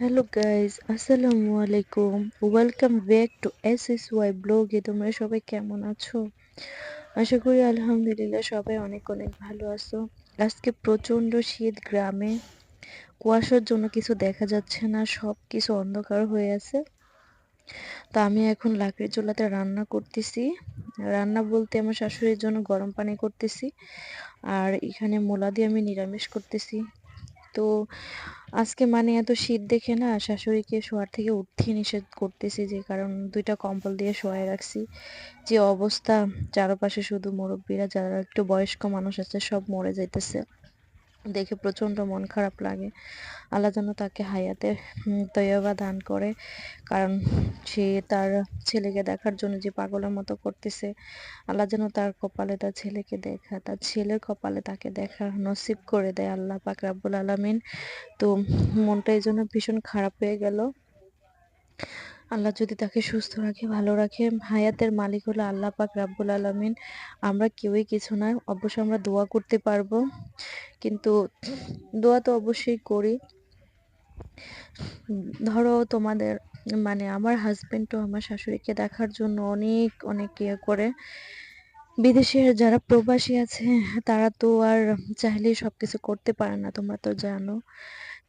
Hello guys আসসালামু আলাইকুম welcome back to S S Y ব্লগে তোমরা সবাই কেমন আছো? আশা করি, আলহামদুলিল্লাহ, সবাই অনেক অনেক ভালো আছো। আজকে প্রচণ্ড শীত গ্রামে। কুয়াশার জন্য কিছু দেখা যাচ্ছে না সব কিছু অন্ধকার হয়ে আছে। তো আমি এখন লাকড়ি চুলাতে রান্না করতেছি। রান্না বলতে আমার শাশুড়ির জন্য গরম পানি করতেছি। আর এখানে মোলা দিয়ে আমি নিরামিষ করতেছি। তো আজকে মানে এত শীত দেখে না শাশুড়িকে শোয়ার থেকে উঠতে নিষেধ করতেছি যে কারণ দুইটা কম্বল দিয়ে শোয়াই রাখছি। যে অবস্থা, চারপাশে শুধু মুরব্বীরা, যারা একটু বয়স্ক মানুষ আছে, সব মরে যাইতেছে। দেখে প্রচণ্ড মন খারাপ লাগে। আল্লাহ যেন তাকে হায়াতে তৈবা দান করে। কারণ সে তার ছেলেকে দেখার জন্য যে পাগলের মতো করতেছে, আল্লাহ যেন তার কপালে তার ছেলেকে দেখা, তার ছেলের কপালে তাকে দেখা নসিব করে দেয় আল্লাহ পাক রাব্বুল আলমিন। তো মনটা এই জন্য ভীষণ খারাপ হয়ে গেল। আল্লাহ যদি তাকে সুস্থ রাখে, ভালো রাখে, হায়াতের মালিক হলো আল্লাহ পাক রাব্বুল আলমিন, আমরা কেউই কিছু নয় অবশ্যই আমরা দোয়া করতে পারব। কিন্তু দোয়া তো অবশ্যই করি। ধরো তোমাদের মানে আমার হাজবেন্ডও আমার শাশুড়িকে দেখার জন্য অনেক অনেক ইয়ে করে। বিদেশের যারা প্রবাসী আছে, তারা তো আর চাইলে সব কিছু করতে পারে না, তোমরা তো জানো।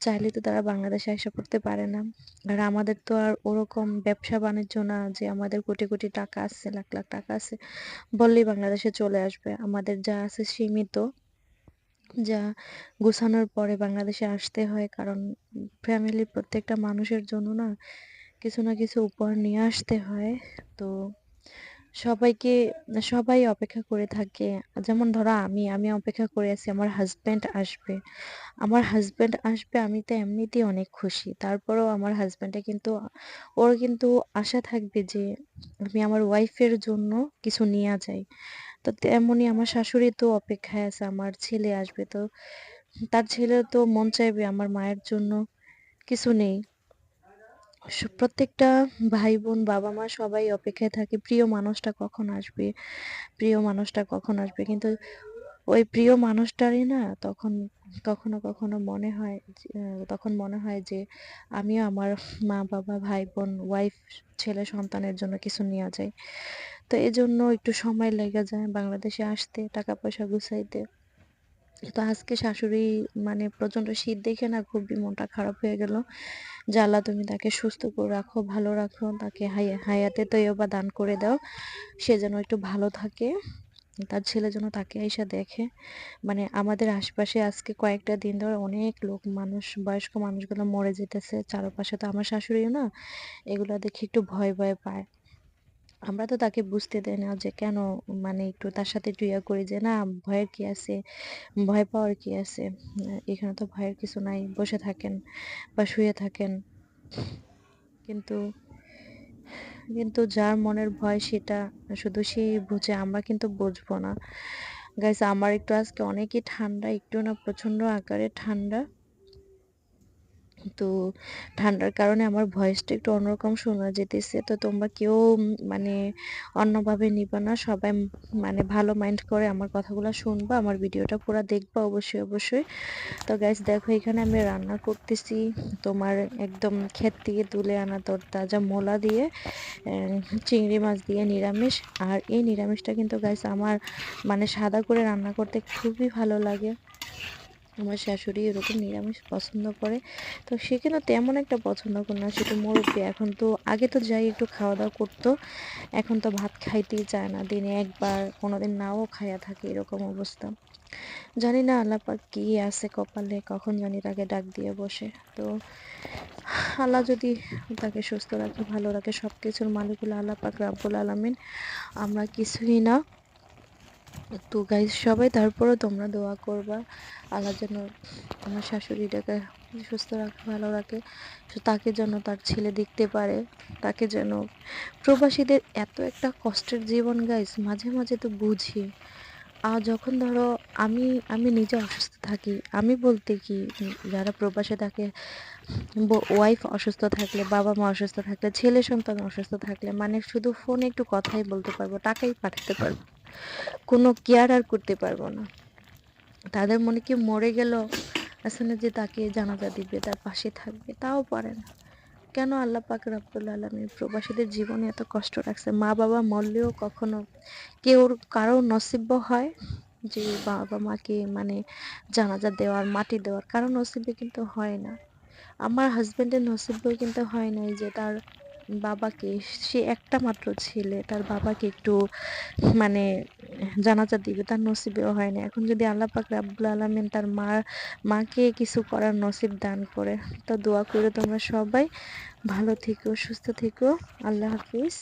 চাইলে তো তারা বাংলাদেশে এসে পড়তে পারে না। আর আমাদের তো আর ওরকম ব্যবসা বাণিজ্য না যে আমাদের কোটি কোটি টাকা আছে, লাখ লাখ টাকা আছে, বললেই বাংলাদেশে চলে আসবে। আমাদের যা আছে সীমিত, যা গোছানোর পরে বাংলাদেশে আসতে হয়, কারণ ফ্যামিলির প্রত্যেকটা মানুষের জন্য না কিছু না কিছু উপহার নিয়ে আসতে হয়। তো সবাইকে, সবাই অপেক্ষা করে থাকে। যেমন ধরো আমি আমি অপেক্ষা করে আছি, আমার হাজব্যান্ড আসবে। আমার হাজব্যান্ড আসবে, আমি তো এমনিতেই অনেক খুশি। তারপরেও আমার হাজব্যান্ডে কিন্তু, ওর কিন্তু আশা থাকবে যে, আমি আমার ওয়াইফের জন্য কিছু নিয়ে যাই। তো তেমনই আমার শাশুড়ি তো অপেক্ষায় আছে, আমার ছেলে আসবে। তো তার ছেলে তো মন চাইবে আমার মায়ের জন্য কিছু নেই। প্রত্যেকটা ভাই বোন বাবা মা সবাই অপেক্ষায় থাকে, প্রিয় মানুষটা কখন আসবে? প্রিয় মানুষটা কখন আসবে? কিন্তু ওই প্রিয় মানুষটারই না তখন কখনো কখনো মনে হয় তখন মনে হয় যে, আমিও আমার মা বাবা ভাই বোন ওয়াইফ ছেলে সন্তানের জন্য কিছু নিয়ে যাই তো এই জন্য একটু সময় লেগে যায় বাংলাদেশে আসতে টাকা পয়সা গুছাইতে। তো আজকে শাশুড়ি মানে প্রচণ্ড শীত দেখে না খুবই মনটা খারাপ হয়ে গেল। জ্বালা তুমি তাকে সুস্থ করে রাখো, ভালো রাখো, তাকে হায়াতে তৈবা দান করে দাও। সে যেন একটু ভালো থাকে, তার ছেলে যেন তাকে এসে দেখে। মানে আমাদের আশপাশে আজকে কয়েকটা দিন ধরে অনেক লোক, মানুষ, বয়স্ক মানুষগুলো মরে যেতেছে। চারপাশে তো আমার শাশুড়িও না, এগুলো দেখে একটু ভয় ভয় পায়। আমরা তো তাকে বুঝতে দেয় না যে কেন মানে একটু তার সাথে ইয়া করি যে, না, ভয়ের কি আছে? ভয় পাওয়ার কি আছে? এখানে তো ভয়ের কিছু নাই। বসে থাকেন বা শুয়ে থাকেন। কিন্তু কিন্তু যার মনের ভয় সেটা শুধু সেই বুঝে আমরা কিন্তু বুঝব না। গাইস আমার একটু আজকে অনেকই ঠান্ডা, একটু না প্রচণ্ড আকারে ঠান্ডা। তো ঠান্ডার কারণে আমার ভয়েসটা একটু অন্যরকম শোনা যেতেছে। তো তোমরা কেউ মানে অন্যভাবে নিবা না। সবাই মানে ভালো মাইন্ড করে আমার কথাগুলো শুনবা, আমার ভিডিওটা পুরো দেখবা অবশ্যই অবশ্যই। তো গ্যাস দেখো এখানে আমি রান্না করতেছি তোমার একদম ক্ষেত থেকে তুলে আনা তোর তাজা মোলা দিয়ে চিংড়ি মাছ দিয়ে নিরামিষ। আর এই নিরামিষটা কিন্তু গাইস আমার মানে সাদা করে রান্না করতে খুবই ভালো লাগে। আমার শাশুড়ি এরকম নিরামিষ পছন্দ করে। তো সে কিন্তু তেমন একটা পছন্দ করে না সেটা মুরব্বী। এখন তো আগে তো যাই একটু খাওয়া দাওয়া করতো, এখন তো ভাত খাইতেই চায় না। দিনে একবার, কোনোদিন নাও খাইয়া থাকে এরকম অবস্থা। জানি না আল্লাপাক কি আছে কপালে, কখন জানি তাকে ডাক দিয়ে বসে। তো আল্লাহ যদি তাকে সুস্থ রাখে, ভালো রাখে সব কিছুর মালিকুল আল্লাপাক রাব্বুল আলমিন। আমরা কিছুই না। তো গাইজ সবাই তারপরও তোমরা দোয়া করবা। আল্লাহ যেন আমার শাশুড়িটাকে সুস্থ রাখে, ভালো রাখে তাকে যেন তার ছেলে দেখতে পারে, তাকে যেন প্রবাসীদের এত একটা কষ্টের জীবন গাইজ মাঝে মাঝে তো বুঝি। আর যখন ধরো আমি আমি নিজে অসুস্থ থাকি, আমি বলতে কি, যারা প্রবাসে থাকে ওয়াইফ অসুস্থ থাকলে, বাবা মা অসুস্থ থাকলে, ছেলে সন্তান অসুস্থ থাকলে মানে শুধু ফোনে একটু কথাই বলতে পারব, টাকাই পাঠাতে পারব। কোনো কেয়ার আর করতে পারব না। তাদের মনে কি মরে গেল? না যে তাকে জানাজা দিবে, তার পাশে থাকবে, তাও পারে না। কেন আল্লাহ পাক রাব্বুল আলামিন প্রবাসীদের জীবনে এত কষ্ট রাখছে? মা বাবা মরলেও কখনো কেউ কারও নসিব্য হয় যে বাবা মাকে মানে জানাজা দেওয়ার, মাটি দেওয়ার? কারও নসিবে কিন্তু হয় না। আমার হাজবেন্ডের নসিবেও কিন্তু হয় নাই যে তার বাবাকে, সে একটা মাত্র ছেলে, তার বাবাকে একটু মানে জানাজা দিবে, তার নসিবেও হয় না এখন যদি আল্লাহ পাক রাব্বুল আলমেন তার মা, মাকে কিছু করার নসিব দান করে, তো দোয়া করে তোমরা সবাই ভালো থেকো, সুস্থ থেকো। আল্লাহ হাফিজ।